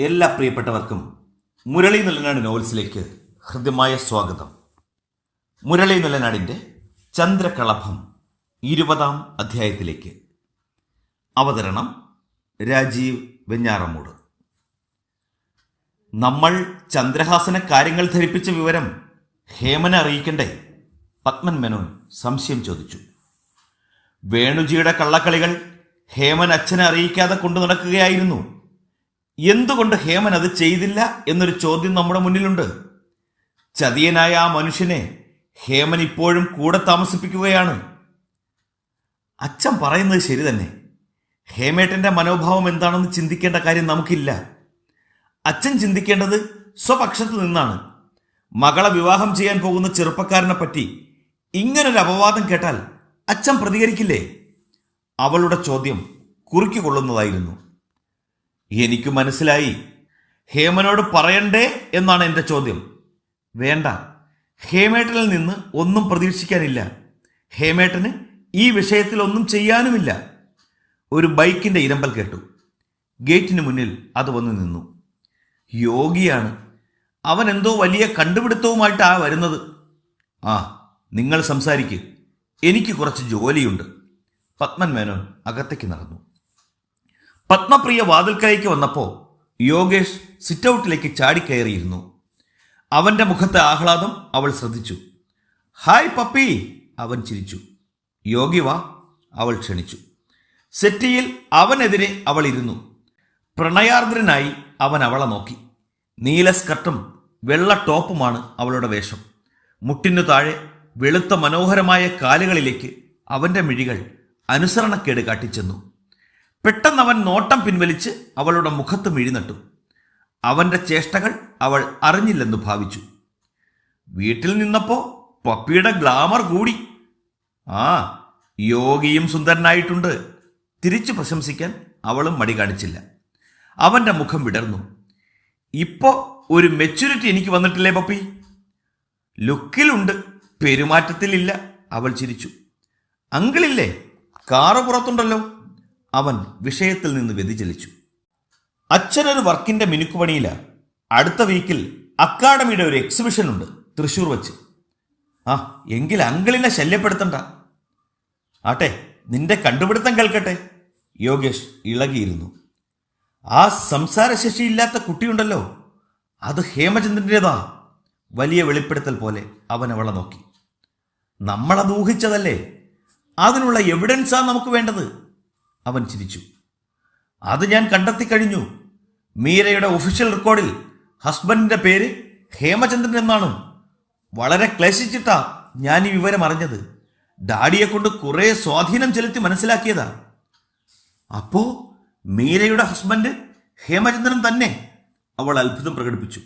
എല്ലാ പ്രിയപ്പെട്ടവർക്കും മുരളി നിലനാട് നോവൽസിലേക്ക് ഹൃദ്യമായ സ്വാഗതം. മുരളി നിലനാടിന്റെ ചന്ദ്രകളഭം ഇരുപതാം അധ്യായത്തിലേക്ക്. അവതരണം രാജീവ് വെഞ്ഞാറമൂട്. നമ്മൾ ചന്ദ്രഹാസനെ കാര്യങ്ങൾ ധരിപ്പിച്ച വിവരം ഹേമനെ അറിയിക്കണ്ടേ? പത്മൻ മേനോൻ സംശയം ചോദിച്ചു. വേണുജിയുടെ കള്ളക്കളികൾ ഹേമൻ അച്ഛനെ അറിയിക്കാതെ കൊണ്ടു നടക്കുകയായിരുന്നു. എന്തുകൊണ്ട് ഹേമൻ അത് ചെയ്തില്ല എന്നൊരു ചോദ്യം നമ്മുടെ മുന്നിലുണ്ട്. ചതിയനായ ആ മനുഷ്യനെ ഹേമൻ ഇപ്പോഴും കൂടെ താമസിപ്പിക്കുകയാണ്. അച്ഛൻ പറയുന്നത് ശരി തന്നെ. ഹേമേട്ടന്റെ മനോഭാവം എന്താണെന്ന് ചിന്തിക്കേണ്ട കാര്യം നമുക്കില്ല. അച്ഛൻ ചിന്തിക്കേണ്ടത് സ്വപക്ഷത്തു നിന്നാണ്. മകളെ വിവാഹം ചെയ്യാൻ പോകുന്ന ചെറുപ്പക്കാരനെ പറ്റി ഇങ്ങനൊരു അപവാദം കേട്ടാൽ അച്ഛൻ പ്രതികരിക്കില്ലേ? അവളുടെ ചോദ്യം കുറുക്കി കൊള്ളുന്നതായിരുന്നു. എനിക്ക് മനസ്സിലായി. ഹേമനോട് പറയണ്ടേ എന്നാണ് എന്റെ ചോദ്യം. വേണ്ട. ഹേമേട്ടനിൽ നിന്ന് ഒന്നും പ്രതീക്ഷിക്കാനില്ല. ഹേമേട്ടന് ഈ വിഷയത്തിൽ ഒന്നും ചെയ്യാനുമില്ല. ഒരു ബൈക്കിന്റെ ഇരമ്പൽ കേട്ടു. ഗേറ്റിന് മുന്നിൽ അത് വന്നു നിന്നു. യോഗിയാണ്. അവൻ എന്തോ വലിയ കണ്ടുപിടുത്തവുമായിട്ടാ വരുന്നത്. ആ നിങ്ങൾ സംസാരിക്ക്. എനിക്ക് കുറച്ച് ജോലിയുണ്ട്. പത്മൻ മേനോൻ അകത്തേക്ക് നടന്നു. പത്മപ്രിയ വാതിൽക്കലേക്ക് വന്നപ്പോൾ യോഗേഷ് സിറ്റൗട്ടിലേക്ക് ചാടിക്കയറിയിരുന്നു. അവന്റെ മുഖത്തെ ആഹ്ലാദം അവൾ ശ്രദ്ധിച്ചു. ഹായ് പപ്പി അവൻ ചിരിച്ചു. യോഗി വാ അവൾ ക്ഷണിച്ചു. സെറ്റിയിൽ അവനെതിരെ അവൾ ഇരുന്നു. പ്രണയാർദ്രനായി അവൻ അവളെ നോക്കി. നീല സ്കർട്ടും വെള്ള ടോപ്പുമാണ് അവളുടെ വേഷം. മുട്ടിനു താഴെ വെളുത്ത മനോഹരമായ കാലുകളിലേക്ക് അവന്റെ മിഴികൾ അനുസരണക്കേട് കാട്ടിച്ചെന്നു. പെട്ടെന്ന് അവൻ നോട്ടം പിൻവലിച്ച് അവളുടെ മുഖത്ത് മിഴിനട്ടു. അവന്റെ ചേഷ്ടകൾ അവൾ അറിഞ്ഞില്ലെന്ന് ഭാവിച്ചു. വീട്ടിൽ നിന്നപ്പോൾ പപ്പിയുടെ ഗ്ലാമർ കൂടി. ആ യോഗിയും സുന്ദരനായിട്ടുണ്ട്. തിരിച്ചു പ്രശംസിക്കാൻ അവളും മടി കാണിച്ചില്ല. അവന്റെ മുഖം വിടർന്നു. ഇപ്പോ ഒരു മെച്യൂരിറ്റി എനിക്ക് വന്നിട്ടില്ലേ പപ്പി? ലുക്കിലുണ്ട് പെരുമാറ്റത്തിലില്ല അവൾ ചിരിച്ചു. അങ്കിളില്ലേ കാറ് പുറത്തുണ്ടല്ലോ. അവൻ വിഷയത്തിൽ നിന്ന് വ്യതിചലിച്ചു. അച്ഛനൊരു വർക്കിന്റെ മിനുക്കുപണിയില്ല അടുത്ത വീക്കിൽ അക്കാഡമിയുടെ ഒരു എക്സിബിഷൻ ഉണ്ട് തൃശൂർ വച്ച്. ആ എങ്കിൽ അങ്കിളിനെ ശല്യപ്പെടുത്തണ്ട. ആട്ടെ നിന്റെ കണ്ടുപിടുത്തം കേൾക്കട്ടെ. യോഗേഷ് ഇളകിയിരുന്നു. ആ സംസാരശേഷിയില്ലാത്ത കുട്ടിയുണ്ടല്ലോ. അത് ഹേമചന്ദ്രന്റെതാ വലിയ വെളിപ്പെടുത്തൽ പോലെ അവൻ അവളെ നോക്കി. നമ്മളത് ഊഹിച്ചതല്ലേ? അതിനുള്ള എവിഡൻസാ നമുക്ക് വേണ്ടത്. അവൻ ചിരിച്ചു. അത് ഞാൻ കണ്ടെത്തി കഴിഞ്ഞു. മീരയുടെ ഒഫീഷ്യൽ റെക്കോർഡിൽ ഹസ്ബൻഡിന്റെ പേര് ഹേമചന്ദ്രൻ എന്നാണ്. വളരെ ക്ലേശിച്ചിട്ടാ ഞാൻ ഈ വിവരം അറിഞ്ഞത്. ഡാഡിയെ കൊണ്ട് കുറെ സ്വാധീനം ചെലുത്തി മനസ്സിലാക്കിയതാ. അപ്പോ മീരയുടെ ഹസ്ബൻഡ് ഹേമചന്ദ്രൻ തന്നെ അവൾ അത്ഭുതം പ്രകടിപ്പിച്ചു.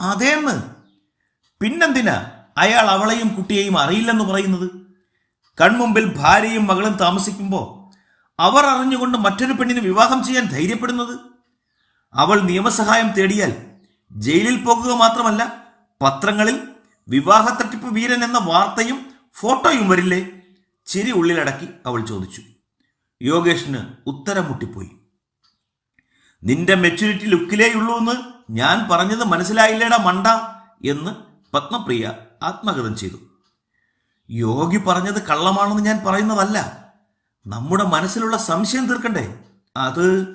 അതേന്ന്? പിന്നെന്തിനാ അയാൾ അവളെയും കുട്ടിയെയും അറിയില്ലെന്ന് പറയുന്നത്? കൺമുമ്പിൽ ഭാര്യയും മകളും താമസിക്കുമ്പോൾ അവർ അറിഞ്ഞുകൊണ്ട് മറ്റൊരു പെണ്ണിന് വിവാഹം ചെയ്യാൻ ധൈര്യപ്പെടുന്നത്? അവൾ നിയമസഹായം തേടിയാൽ ജയിലിൽ പോകുക മാത്രമല്ല പത്രങ്ങളിൽ വിവാഹ തട്ടിപ്പ് വീരൻ എന്ന വാർത്തയും ഫോട്ടോയും വരില്ലേ? ചിരി ഉള്ളിലടക്കി അവൾ ചോദിച്ചു. യോഗേഷിന് ഉത്തരം മുട്ടിപ്പോയി. നിന്റെ മെച്യൂരിറ്റി ലുക്കിലേയുള്ളൂ എന്ന് ഞാൻ പറഞ്ഞത് മനസ്സിലായില്ലേടാ മണ്ട എന്ന് പത്മപ്രിയ ആത്മഗതം ചെയ്തു. യോഗി പറഞ്ഞത് കള്ളമാണെന്ന് ഞാൻ പറയുന്നതല്ല. നമ്മുടെ മനസ്സിലുള്ള സംശയം തീർക്കണ്ടേ? അത്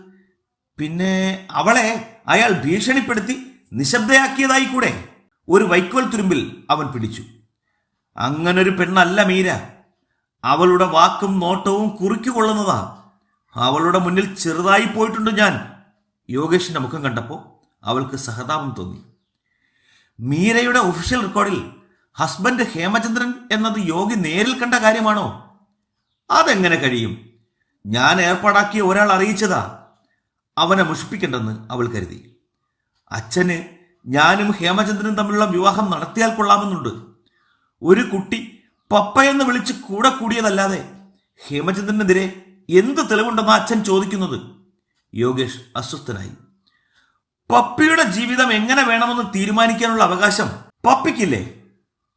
പിന്നെ അവളെ അയാൾ ഭീഷണിപ്പെടുത്തി നിശബ്ദയാക്കിയതായി കൂടെ ഒരു വൈക്കോൽ തുരുമ്പിൽ അവൻ പിടിച്ചു. അങ്ങനൊരു പെണ്ണല്ല മീര. അവളുടെ വാക്കും നോട്ടവും കുറിക്കുകൊള്ളുന്നതാ അവളുടെ മുന്നിൽ ചെറുതായി പോയിട്ടുണ്ട് ഞാൻ. യോഗേഷിന്റെ മുഖം കണ്ടപ്പോൾ അവൾക്ക് സഹതാപം തോന്നി. മീരയുടെ ഒഫീഷ്യൽ റെക്കോർഡിൽ ഹസ്ബൻഡ് ഹേമചന്ദ്രൻ എന്നത് യോഗി നേരിൽ കണ്ട കാര്യമാണോ? അതെങ്ങനെ കഴിയും? ഞാൻ ഏർപ്പാടാക്കിയ ഒരാൾ അറിയിച്ചതാ. അവനെ മുഷിപ്പിക്കണ്ടെന്ന് അവൾ കരുതി. അച്ഛന് ഞാനും ഹേമചന്ദ്രനും തമ്മിലുള്ള വിവാഹം നടത്തിയാൽ കൊള്ളാമെന്നുണ്ട്. ഒരു കുട്ടി പപ്പയെന്ന് വിളിച്ച് കൂടെ കൂടിയതല്ലാതെ ഹേമചന്ദ്രനെതിരെ എന്ത് തെളിവുണ്ടെന്ന് അച്ഛൻ ചോദിക്കുന്നത്? യോഗേഷ് അസ്വസ്ഥനായി. പപ്പിയുടെ ജീവിതം എങ്ങനെ വേണമെന്ന് തീരുമാനിക്കാനുള്ള അവകാശം പപ്പിക്കില്ലേ?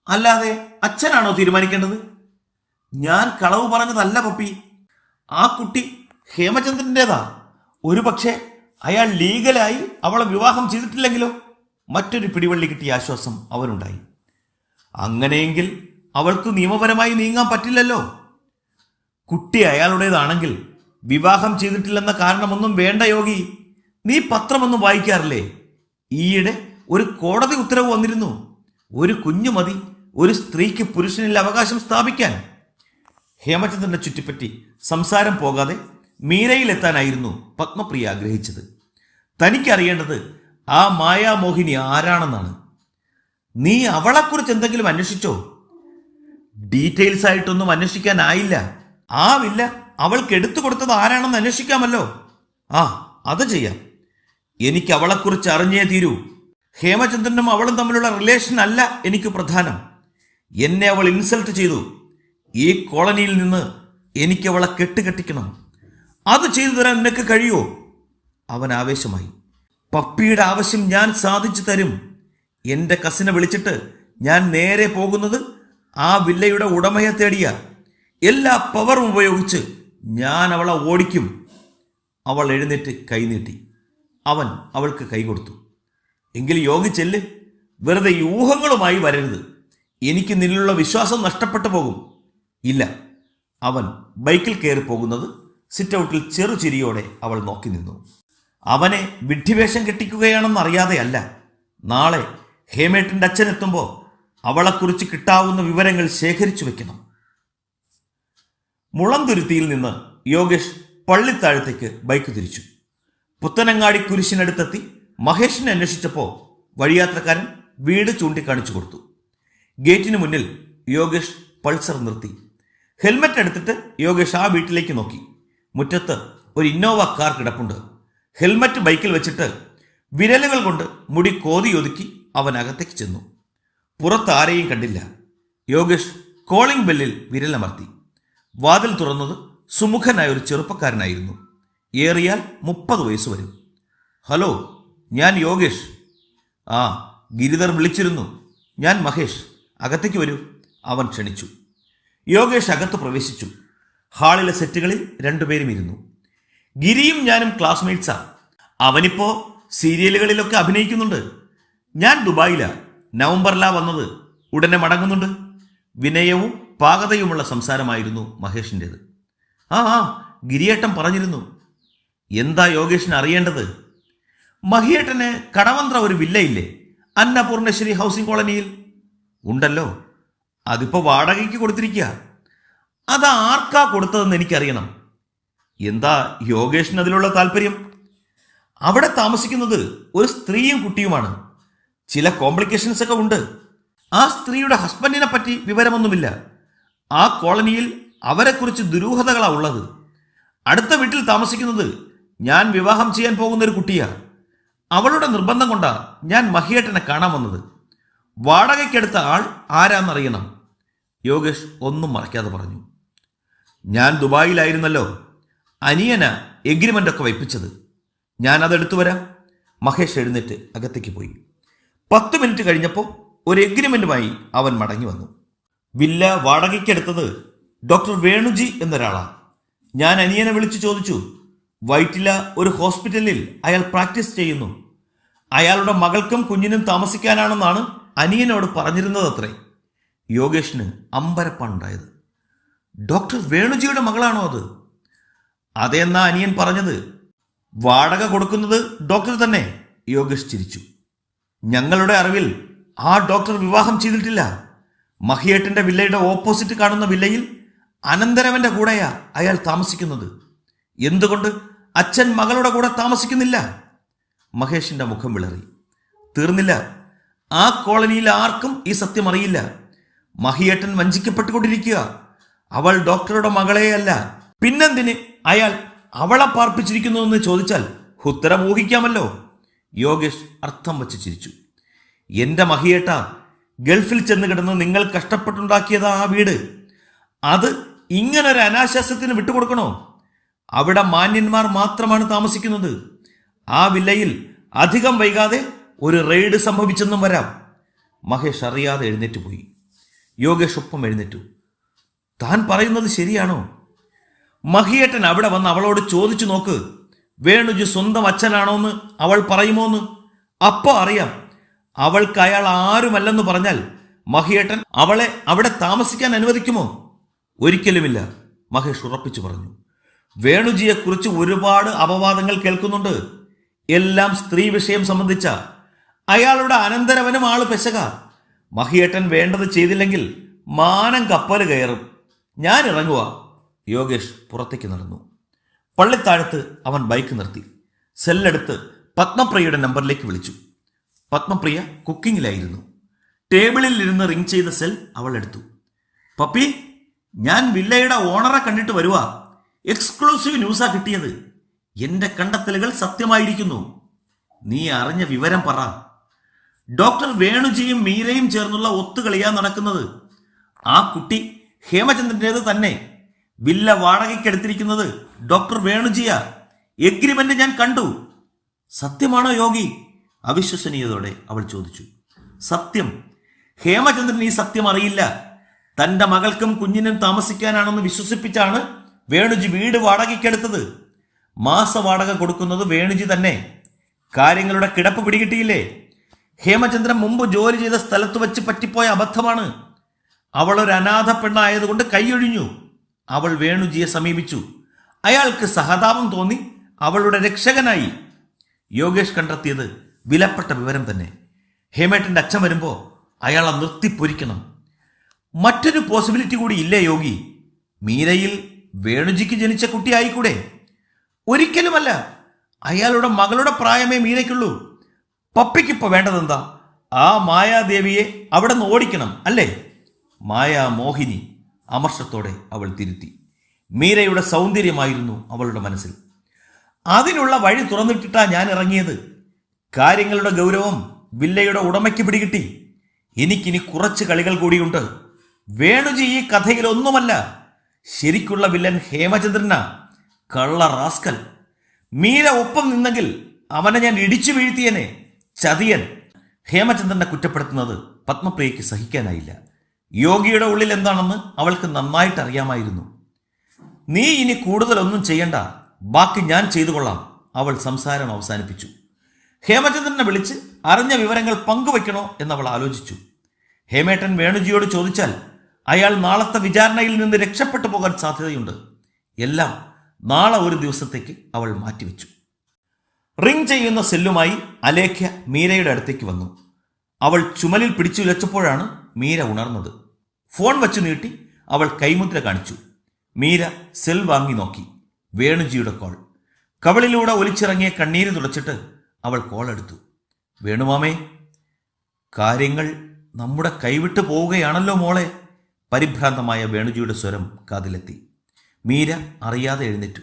അല്ലാതെ അച്ഛനാണോ തീരുമാനിക്കേണ്ടത്? ഞാൻ കളവ് പറഞ്ഞതല്ല പപ്പി. ആ കുട്ടി ഹേമചന്ദ്രന്റെതാ ഒരു പക്ഷേ അയാൾ ലീഗലായി അവളെ വിവാഹം ചെയ്തിട്ടില്ലെങ്കിലോ? മറ്റൊരു പിടിവള്ളി കിട്ടിയ ആശ്വാസം അവനുണ്ടായി. അങ്ങനെയെങ്കിൽ അവൾക്ക് നിയമപരമായി നീങ്ങാൻ പറ്റില്ലല്ലോ. കുട്ടി അയാളുടേതാണെങ്കിൽ വിവാഹം ചെയ്തിട്ടില്ലെന്ന കാരണമൊന്നും വേണ്ട യോഗി. നീ പത്രമൊന്നും വായിക്കാറില്ലേ? ഈയിടെ ഒരു കോടതി ഉത്തരവ് വന്നിരുന്നു. ഒരു കുഞ്ഞു മതി ഒരു സ്ത്രീക്ക് പുരുഷനിൽ അവകാശം സ്ഥാപിക്കാൻ. ഹേമചന്ദ്രനെ ചുറ്റിപ്പറ്റി സംസാരം പോകാതെ മീരയിലെത്താനായിരുന്നു പത്മപ്രിയ ആഗ്രഹിച്ചത്. തനിക്കറിയേണ്ടത് ആ മായാമോഹിനി ആരാണെന്നാണ്. നീ അവളെക്കുറിച്ച് എന്തെങ്കിലും അന്വേഷിച്ചോ? ഡീറ്റെയിൽസ് ആയിട്ടൊന്നും അന്വേഷിക്കാനായില്ല. ആവില്ല. അവൾക്ക് എടുത്തു കൊടുത്തത് ആരാണെന്ന് അന്വേഷിക്കാമല്ലോ. ആ അത് ചെയ്യാം. എനിക്ക് അവളെക്കുറിച്ച് അറിഞ്ഞേ തീരൂ. ഹേമചന്ദ്രനും അവളും തമ്മിലുള്ള റിലേഷൻ അല്ല എനിക്ക് പ്രധാനം. എന്നെ അവൾ ഇൻസൾട്ട് ചെയ്തു. ഈ കോളനിയിൽ നിന്ന് എനിക്ക് അവളെ കെട്ടുകെട്ടിക്കണം. അത് ചെയ്തു തരാൻ നിനക്ക് കഴിയുമോ അവൻ ആവേശമായി. പപ്പിയുടെ ആവശ്യം ഞാൻ സാധിച്ചു തരും. എന്റെ കസിനെ വിളിച്ചിട്ട് ഞാൻ നേരെ പോകുന്നത് ആ വില്ലയുടെ ഉടമയെ തേടിയ എല്ലാ പവറും ഉപയോഗിച്ച് ഞാൻ അവളെ ഓടിക്കും. അവൾ എഴുന്നേറ്റ് കൈനീട്ടി അവൻ അവൾക്ക് കൈ കൊടുത്തു. എങ്കിൽ യോഗി ചെല്ല്. വെറുതെ ഊഹങ്ങളുമായി വരരുത്. എനിക്ക് നിന്നിലുള്ള വിശ്വാസം നഷ്ടപ്പെട്ടു പോകും. ഇല്ല. അവൻ ബൈക്കിൽ കയറി പോകുന്നത് സിറ്റൗട്ടിൽ ചെറുചിരിയോടെ അവൾ നോക്കി നിന്നു. അവനെ വിഡ്ഢിവേഷം കെട്ടിക്കുകയാണെന്ന് അറിയാതെയല്ല നാളെ ഹേമേട്ടിന്റെ അച്ഛനെത്തുമ്പോൾ അവളെക്കുറിച്ച് കിട്ടാവുന്ന വിവരങ്ങൾ ശേഖരിച്ചു വെക്കണം. മുളന്തുരുത്തിയിൽ നിന്ന് യോഗേഷ് പള്ളിത്താഴത്തേക്ക് ബൈക്ക് തിരിച്ചു. പുത്തനങ്ങാടി കുരിശിനടുത്തെത്തി മഹേഷിനെ അന്വേഷിച്ചപ്പോൾ വഴിയാത്രക്കാരൻ വീട് ചൂണ്ടിക്കാണിച്ചു കൊടുത്തു. ഗേറ്റിന് മുന്നിൽ യോഗേഷ് പൾസർ നിർത്തി. ഹെൽമെറ്റ് എടുത്തിട്ട് യോഗേഷ് ആ വീട്ടിലേക്ക് നോക്കി. മുറ്റത്ത് ഒരു ഇന്നോവ കാർ കിടപ്പുണ്ട്. ഹെൽമറ്റ് ബൈക്കിൽ വെച്ചിട്ട് വിരലുകൾ കൊണ്ട് മുടി കോതി ഒതുക്കി അവൻ അകത്തേക്ക് ചെന്നു. പുറത്ത് ആരെയും കണ്ടില്ല. യോഗേഷ് കോളിംഗ് ബെല്ലിൽ വിരലമർത്തി വാതിൽ തുറന്നത് സുമുഖനായ ഒരു ചെറുപ്പക്കാരനായിരുന്നു. ഏറിയാൽ മുപ്പത് വയസ്സ് വരും. ഹലോ ഞാൻ യോഗേഷ്. ആ ഗിരിധർ വിളിച്ചിരുന്നു. ഞാൻ മഹേഷ്. അകത്തേക്ക് വരൂ. അവൻ ക്ഷണിച്ചു. യോഗേഷ് അകത്ത് പ്രവേശിച്ചു. ഹാളിലെ സെറ്റുകളിൽ രണ്ടുപേരും ഇരുന്നു. ഗിരിയും ഞാനും ക്ലാസ്മേറ്റ്സാ. അവനിപ്പോ സീരിയലുകളിലൊക്കെ അഭിനയിക്കുന്നുണ്ട്. ഞാൻ ദുബായിലാ. നവംബറിലാ വന്നത്. ഉടനെ മടങ്ങുന്നുണ്ട്. വിനയവും പാകതയുമുള്ള സംസാരമായിരുന്നു മഹേഷിന്റെത് ആ ആ ഗിരിയേട്ടൻ പറഞ്ഞിരുന്നു. എന്താ യോഗേഷിന് അറിയേണ്ടത്? മഹിയേട്ടന് കടവന്ത്ര ഒരു വില്ലയില്ലേ? അന്നപൂർണേശ്വരി ഹൗസിംഗ് കോളനിയിൽ. ഉണ്ടല്ലോ. അതിപ്പോ വാടകയ്ക്ക് കൊടുത്തിരിക്കുക അത് ആർക്കാ കൊടുത്തതെന്ന് എനിക്കറിയണം. എന്താ യോഗേഷിന് അതിലുള്ള താല്പര്യം? അവിടെ താമസിക്കുന്നത് ഒരു സ്ത്രീയും കുട്ടിയുമാണ്. ചില കോംപ്ലിക്കേഷൻസ് ഒക്കെ ഉണ്ട്. ആ സ്ത്രീയുടെ ഹസ്ബൻഡിനെ പറ്റി വിവരമൊന്നുമില്ല. ആ കോളനിയിൽ അവരെക്കുറിച്ച് ദുരൂഹതകളാണ് ഉള്ളത്. അടുത്ത വീട്ടിൽ താമസിക്കുന്നത് ഞാൻ വിവാഹം ചെയ്യാൻ പോകുന്ന ഒരു കുട്ടിയാണ് അവളുടെ നിർബന്ധം കൊണ്ടാണ് ഞാൻ മഹിയേട്ടനെ കാണാൻ വന്നത്. വാടകയ്ക്കെടുത്ത ആൾ ആരാന്നറിയണം. യോഗേഷ് ഒന്നും മറയ്ക്കാതെ പറഞ്ഞു. ഞാൻ ദുബായിലായിരുന്നല്ലോ. അനിയന എഗ്രിമെന്റ് ഒക്കെ വയ്പ്പിച്ചത്. ഞാൻ അതെടുത്തു വരാം. മഹേഷ് എഴുന്നേറ്റ് അകത്തേക്ക് പോയി. പത്ത് മിനിറ്റ് കഴിഞ്ഞപ്പോൾ ഒരു എഗ്രിമെന്റുമായി അവൻ മടങ്ങി വന്നു. വില്ല വാടകയ്ക്കെടുത്തത് ഡോക്ടർ വേണുജി എന്നൊരാളാണ് ഞാൻ അനിയനെ വിളിച്ചു ചോദിച്ചു വൈറ്റില ഒരു ഹോസ്പിറ്റലിൽ അയാൾ പ്രാക്ടീസ് ചെയ്യുന്നു. അയാളുടെ മകൾക്കും കുഞ്ഞിനും താമസിക്കാനാണെന്നാണ് അനിയനോട് പറഞ്ഞിരുന്നത് അത്രേ. യോഗേഷിന് അമ്പരപ്പാണുണ്ടായത് ഡോക്ടർ വേണുജിയുടെ മകളാണോ അത്? അതെന്നാ അനിയൻ പറഞ്ഞത്? വാടക കൊടുക്കുന്നത് ഡോക്ടർ തന്നെ. യോഗേഷ് ചിരിച്ചു. ഞങ്ങളുടെ അറിവിൽ ആ ഡോക്ടർ വിവാഹം ചെയ്തിട്ടില്ല. മഹിയേട്ടന്റെ വില്ലയുടെ ഓപ്പോസിറ്റ് കാണുന്ന വില്ലയിൽ അനന്തരവന്റെ കൂടെയാ അയാൾ താമസിക്കുന്നത്. എന്തുകൊണ്ട് അച്ഛൻ മകളുടെ കൂടെ താമസിക്കുന്നില്ല? മഹേഷിന്റെ മുഖം വിളറി. തീർന്നില്ല. ആ കോളനിയിൽ ആർക്കും ഈ സത്യം അറിയില്ല. മഹിയേട്ടൻ വഞ്ചിക്കപ്പെട്ടുകൊണ്ടിരിക്കുക. അവൾ ഡോക്ടറുടെ മകളെയല്ല പിന്നെന്തിന് അയാൾ അവളെ പാർപ്പിച്ചിരിക്കുന്നു എന്ന് ചോദിച്ചാൽ ഉത്തരം ഊഹിക്കാമല്ലോ. യോഗേഷ് അർത്ഥം വച്ച് ചിരിച്ചു. എന്റെ മഹിയേട്ട ഗൾഫിൽ ചെന്ന് കിടന്ന് നിങ്ങൾ കഷ്ടപ്പെട്ടുണ്ടാക്കിയതാ ആ വീട്. അത് ഇങ്ങനൊരു അനാശാസ്യത്തിന് വിട്ടുകൊടുക്കണോ? അവിടെ മാന്യന്മാർ മാത്രമാണ് താമസിക്കുന്നത്. ആ വില്ലയിൽ അധികം വൈകാതെ ഒരു റെയ്ഡ് സംഭവിച്ചെന്നും വരാം. മഹേഷ് അറിയാതെ എഴുന്നേറ്റ് പോയി. യോഗേഷ് ഒപ്പം എഴുന്നേറ്റു. താൻ പറയുന്നത് ശരിയാണോ? മഹിയേട്ടൻ അവിടെ വന്ന് അവളോട് ചോദിച്ചു നോക്ക്. വേണുജി സ്വന്തം അച്ഛനാണോന്ന് അവൾ പറയുമോന്ന്? അപ്പോ അറിയാം. അവൾക്ക് അയാൾ ആരുമല്ലെന്ന് പറഞ്ഞാൽ മഹിയേട്ടൻ അവളെ അവിടെ താമസിക്കാൻ അനുവദിക്കുമോ? ഒരിക്കലുമില്ല മഹേഷ് ഉറപ്പിച്ചു പറഞ്ഞു. വേണുജിയെക്കുറിച്ച് ഒരുപാട് അപവാദങ്ങൾ കേൾക്കുന്നുണ്ട്. എല്ലാം സ്ത്രീ വിഷയം സംബന്ധിച്ച അയാളുടെ അനന്തരവനും ആൾ പെശക. മഹിയേട്ടൻ വേണ്ടത് ചെയ്തില്ലെങ്കിൽ മാനം കപ്പൽ കയറും. ഞാൻ ഇറങ്ങുക യോഗേഷ് പുറത്തേക്ക് നടന്നു. പള്ളിത്താഴത്ത് അവൻ ബൈക്ക് നിർത്തി. സെല്ലെടുത്ത് പത്മപ്രിയയുടെ നമ്പറിലേക്ക് വിളിച്ചു. പത്മപ്രിയ കുക്കിങ്ങിലായിരുന്നു. ടേബിളിൽ ഇരുന്ന് റിങ് ചെയ്ത സെൽ അവൾ എടുത്തു. പപ്പി ഞാൻ വില്ലയുടെ ഓണറെ കണ്ടിട്ട് വരുക എക്സ്ക്ലൂസീവ് ന്യൂസാ കിട്ടിയത്. എന്റെ കണ്ടെത്തലുകൾ സത്യമായിരിക്കുന്നു. നീ അറിഞ്ഞ വിവരം പറ. ഡോക്ടർ വേണുജിയും മീരയും ചേർന്നുള്ള ഒത്തുകളിയാ നടക്കുന്നത്. ആ കുട്ടി ഹേമചന്ദ്രന്റേത് തന്നെ. വില്ല വാടകയ്ക്കെടുത്തിരിക്കുന്നത് ഡോക്ടർ വേണുജിയ. എഗ്രിമെന്റ് ഞാൻ കണ്ടു. സത്യമാണോ യോഗി? അവിശ്വസനീയതോടെ അവൾ ചോദിച്ചു. സത്യം. ഹേമചന്ദ്രൻ ഈ സത്യം അറിയില്ല. തന്റെ മകൾക്കും കുഞ്ഞിനും താമസിക്കാനാണെന്ന് വിശ്വസിപ്പിച്ചാണ് വേണുജി വീട് വാടകയ്ക്കെടുത്തത്. മാസവാടക കൊടുക്കുന്നത് വേണുജി തന്നെ. കാര്യങ്ങളുടെ കിടപ്പ് പിടികിട്ടിയില്ലേ? ഹേമചന്ദ്രൻ മുമ്പ് ജോലി ചെയ്ത സ്ഥലത്ത് വെച്ച് പറ്റിപ്പോയ അബദ്ധമാണ്. അവൾ ഒരു അനാഥ പെണ്ണായതുകൊണ്ട് കൈയൊഴിഞ്ഞു. അവൾ വേണുജിയെ സമീപിച്ചു. അയാൾക്ക് സഹതാപം തോന്നി അവളുടെ രക്ഷകനായി. യോഗേഷ് കണ്ടെത്തിയത് വിലപ്പെട്ട വിവരം തന്നെ. ഹേമേട്ടന്റെ അച്ഛൻ വരുമ്പോൾ അയാളെ നിർത്തിപ്പൊരിക്കണം മറ്റൊരു പോസിബിലിറ്റി കൂടി ഇല്ലേ യോഗി? മീരയിൽ വേണുജിക്ക് ജനിച്ച കുട്ടിയായിക്കൂടെ ഒരിക്കലുമല്ല അയാളുടെ മകളുടെ പ്രായമേ മീരയ്ക്കുള്ളൂ. പപ്പിക്കിപ്പോ വേണ്ടതെന്താ? ആ മായാദേവിയെ അവിടെ നിന്ന് ഓടിക്കണം അല്ലേ? മായാ മോഹിനി അമർഷത്തോടെ അവൾ തിരുത്തി. മീരയുടെ സൗന്ദര്യമായിരുന്നു അവളുടെ മനസ്സിൽ. അതിനുള്ള വഴി തുറന്നിട്ടിട്ടാ ഞാൻ ഇറങ്ങിയത്. കാര്യങ്ങളുടെ ഗൗരവം വില്ലയുടെ ഉടമയ്ക്ക് പിടികിട്ടി. എനിക്കിനി കുറച്ച് കളികൾ കൂടിയുണ്ട്. വേണുജി ഈ കഥയിലൊന്നുമല്ല ശരിക്കുള്ള വില്ലൻ ഹേമചന്ദ്രന. കള്ള റാസ്കൽ. മീര ഒപ്പം നിന്നെങ്കിൽ അവനെ ഞാൻ ഇടിച്ചു വീഴ്ത്തിയനെ. ചതിയൻ ഹേമചന്ദ്രനെ കുറ്റപ്പെടുത്തുന്നത് പത്മപ്രിയയ്ക്ക് സഹിക്കാനായില്ല. യോഗിയുടെ ഉള്ളിൽ എന്താണെന്ന് അവൾക്ക് നന്നായിട്ട് അറിയാമായിരുന്നു. നീ ഇനി കൂടുതലൊന്നും ചെയ്യണ്ട. ബാക്കി ഞാൻ ചെയ്തു കൊള്ളാം അവൾ സംസാരം അവസാനിപ്പിച്ചു. ഹേമചന്ദ്രനെ വിളിച്ച് അറിഞ്ഞ വിവരങ്ങൾ പങ്കുവെക്കണോ എന്നവൾ ആലോചിച്ചു. ഹേമേട്ടൻ വേണുജിയോട് ചോദിച്ചാൽ അയാൾ നാളത്തെ വിചാരണയിൽ നിന്ന് രക്ഷപ്പെട്ടു പോകാൻ സാധ്യതയുണ്ട്. എല്ലാം നാളെ ഒരു ദിവസത്തേക്ക് അവൾ മാറ്റിവെച്ചു. റിംഗ് ചെയ്യുന്ന സെല്ലുമായി അലേഖ്യ മീരയുടെ അടുത്തേക്ക് വന്നു. അവൾ ചുമലിൽ പിടിച്ചു വിലച്ചപ്പോഴാണ് മീര ഉണർന്നത്. ഫോൺ വച്ചു നീട്ടി അവൾ കൈമുദ്ര കാണിച്ചു. മീര സെൽ വാങ്ങി നോക്കി. വേണുജിയുടെ കോൾ. കവളിലൂടെ ഒലിച്ചിറങ്ങിയ കണ്ണീര് തുടച്ചിട്ട് അവൾ കോൾ എടുത്തു. വേണുമാമേ കാര്യങ്ങൾ നമ്മുടെ കൈവിട്ടു പോവുകയാണല്ലോ മോളെ. പരിഭ്രാന്തമായ വേണുജിയുടെ സ്വരം കാതിലെത്തി. മീര അറിയാതെ എഴുന്നേറ്റു.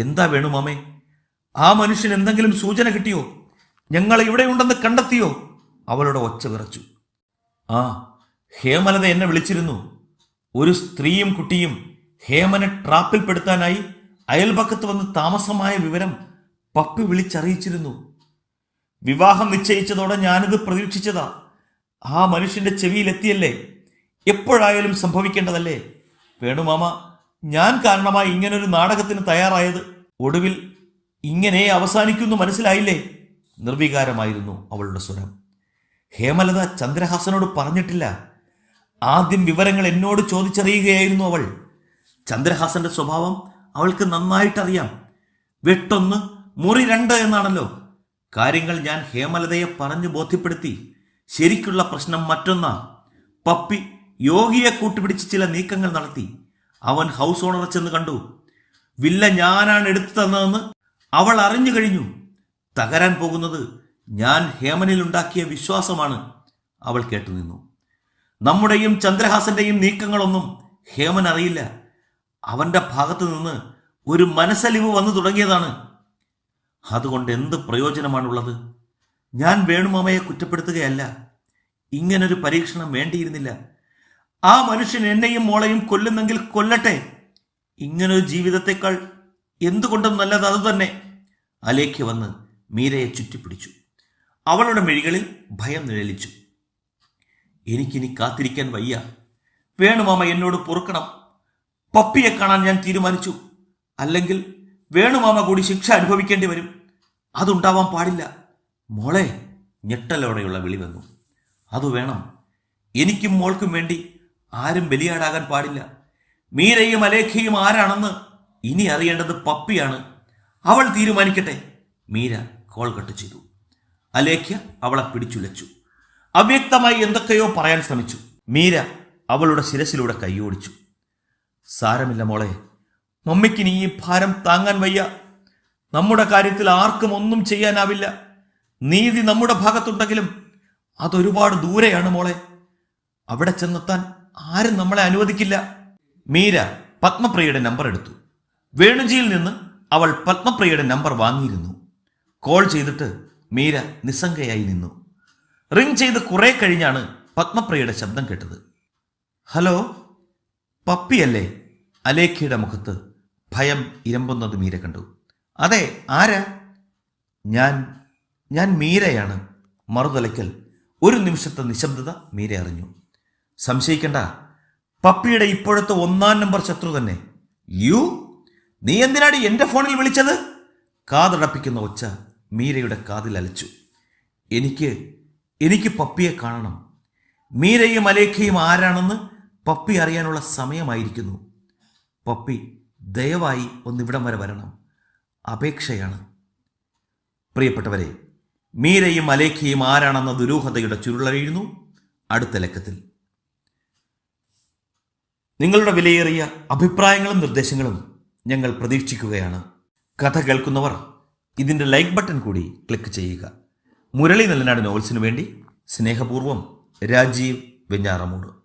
എന്താ വേണുമാമേ ആ മനുഷ്യൻ എന്തെങ്കിലും സൂചന കിട്ടിയോ? ഞങ്ങൾ ഇവിടെയുണ്ടെന്ന് കണ്ടെത്തിയോ? അവളുടെ ഒച്ച വിറച്ചു. ആ ഹേമലത എന്നെ വിളിച്ചിരുന്നു. ഒരു സ്ത്രീയും കുട്ടിയും ഹേമനെ ട്രാപ്പിൽപ്പെടുത്താനായി അയൽപക്കത്ത് വന്ന് താമസമായ വിവരം പപ്പി വിളിച്ചറിയിച്ചിരുന്നു. വിവാഹം നിശ്ചയിച്ചതോടെ ഞാനിത് പ്രതീക്ഷിച്ചതാ. ആ മനുഷ്യന്റെ ചെവിയിലെത്തിയല്ലേ? എപ്പോഴായാലും സംഭവിക്കേണ്ടതല്ലേ? വേണുമാമ ഞാൻ കാരണമായി ഇങ്ങനൊരു നാടകത്തിന് തയ്യാറായത് ഒടുവിൽ ഇങ്ങനെ അവസാനിക്കുന്നു മനസ്സിലായില്ലേ? നിർവികാരമായിരുന്നു അവളുടെ സ്വരം. ഹേമലത ചന്ദ്രഹാസനോട് പറഞ്ഞിട്ടില്ല. ആദ്യം വിവരങ്ങൾ എന്നോട് ചോദിച്ചറിയുകയായിരുന്നു അവൾ. ചന്ദ്രഹാസന്റെ സ്വഭാവം അവൾക്ക് നന്നായിട്ടറിയാം. വെട്ടൊന്ന് മുറി രണ്ട് എന്നാണല്ലോ. കാര്യങ്ങൾ ഞാൻ ഹേമലതയെ പറഞ്ഞു ബോധ്യപ്പെടുത്തി. ശരിക്കുള്ള പ്രശ്നം മറ്റൊന്നാ. പപ്പി യോഗിയെ കൂട്ടുപിടിച്ച് ചില നീക്കങ്ങൾ നടത്തി. അവൻ ഹൗസ് ഓണറെ ചെന്ന് കണ്ടു. വില്ല ഞാനാണ് എടുത്തു തന്നതെന്ന് അവൾ അറിഞ്ഞു കഴിഞ്ഞു. തകരാൻ പോകുന്നത് ഞാൻ ഹേമനിൽ ഉണ്ടാക്കിയ വിശ്വാസമാണ്. അവൾ കേട്ടുനിന്നു. നമ്മുടെയും ചന്ദ്രഹാസന്റെയും നീക്കങ്ങളൊന്നും ഹേമൻ അറിയില്ല. അവന്റെ ഭാഗത്തു നിന്ന് ഒരു മനസ്സലിവ് വന്നു തുടങ്ങിയതാണ്. അതുകൊണ്ട് എന്ത് പ്രയോജനമാണുള്ളത്? ഞാൻ വേണുമാമയെ കുറ്റപ്പെടുത്തുകയല്ല. ഇങ്ങനൊരു പരീക്ഷണം വേണ്ടിയിരുന്നില്ല. ആ മനുഷ്യൻ എന്നെയും മോളെയും കൊല്ലുന്നെങ്കിൽ കൊല്ലട്ടെ. ഇങ്ങനൊരു ജീവിതത്തെക്കാൾ എന്തുകൊണ്ടും നല്ലത് അതുതന്നെ അലേഖ്യ വന്ന് മീരയെ ചുറ്റിപ്പിടിച്ചു. അവളുടെ മിഴികളിൽ ഭയം നിഴലിച്ചു. എനിക്കിനി കാത്തിരിക്കാൻ വയ്യ. വേണുമാമ എന്നോട് പൊറുക്കണം. പപ്പിയെ കാണാൻ ഞാൻ തീരുമാനിച്ചു. അല്ലെങ്കിൽ വേണുമാമ കൂടി ശിക്ഷ അനുഭവിക്കേണ്ടി വരും. അതുണ്ടാവാൻ പാടില്ല. മോളെ ഞെട്ടലോടെയുള്ള വിളി വന്നു. അത് വേണം. എനിക്കും മോൾക്കും വേണ്ടി ആരും ബലിയാടാകാൻ പാടില്ല. മീരയും അലേഖയും ആരാണെന്ന് ഇനി അറിയേണ്ടത് പപ്പിയാണ്. അവൾ തീരുമാനിക്കട്ടെ. മീര കോൾ കട്ട് ചെയ്തു. അലേഖ്യ അവളെ പിടിച്ചുലച്ചു. അവ്യക്തമായി എന്തൊക്കെയോ പറയാൻ ശ്രമിച്ചു. മീര അവളുടെ ശിരസിലൂടെ കൈയോടിച്ചു. സാരമില്ല മോളെ. മമ്മിക്കിനി ഈ ഭാരം താങ്ങാൻ വയ്യ. നമ്മുടെ കാര്യത്തിൽ ആർക്കും ഒന്നും ചെയ്യാനാവില്ല. നീതി നമ്മുടെ ഭാഗത്തുണ്ടെങ്കിലും അതൊരുപാട് ദൂരെയാണ് മോളെ. അവിടെ ചെന്നെത്താൻ ആരും നമ്മളെ അനുവദിക്കില്ല. മീര പത്മപ്രിയയുടെ നമ്പർ എടുത്തു. വേണുജിയിൽ നിന്ന് അവൾ പത്മപ്രിയയുടെ നമ്പർ വാങ്ങിയിരുന്നു. കോൾ ചെയ്തിട്ട് മീര നിസ്സംഗയായി നിന്നു. റിംഗ് ചെയ്ത് കുറെ കഴിഞ്ഞാണ് പത്മപ്രിയയുടെ ശബ്ദം കേട്ടത്. ഹലോ പപ്പിയല്ലേ? അലേഖയുടെ മുഖത്ത് ഭയം ഇരമ്പുന്നത് മീര കണ്ടു. അതെ ആരാ? ഞാൻ ഞാൻ മീരയാണ്. മറുതലയ്ക്കൽ ഒരു നിമിഷത്തെ നിശബ്ദത മീര അറിഞ്ഞു. സംശയിക്കണ്ട. പപ്പിയുടെ ഇപ്പോഴത്തെ ഒന്നാം നമ്പർ ശത്രു തന്നെ. യു? നീ എന്തിനാടി എന്റെ ഫോണിൽ വിളിച്ചത്? കാതടപ്പിക്കുന്ന ഒച്ച മീരയുടെ കാതിൽ അലച്ചു. എനിക്ക് എനിക്ക് പപ്പിയെ കാണണം. മീരയും അലേഖയും ആരാണെന്ന് പപ്പി അറിയാനുള്ള സമയമായിരിക്കുന്നു. പപ്പി ദയവായി ഒന്നിവിടം വരെ വരണം. അപേക്ഷയാണ്. പ്രിയപ്പെട്ടവരെ മീരയും അലേഖയും ആരാണെന്ന ദുരൂഹതയുടെ ചുരുളഴിയുന്നു അടുത്ത ലക്കത്തിൽ. നിങ്ങളുടെ വിലയേറിയ അഭിപ്രായങ്ങളും നിർദ്ദേശങ്ങളും ഞങ്ങൾ പ്രതീക്ഷിക്കുകയാണ്. കഥ കേൾക്കുന്നവർ ഇതിന്റെ ലൈക്ക് ബട്ടൺ കൂടി ക്ലിക്ക് ചെയ്യുക. മുരളി നെല്ലനാട് നോവൽസിനു വേണ്ടി സ്നേഹപൂർവം രാജീവ് വെഞ്ഞാറമൂട്.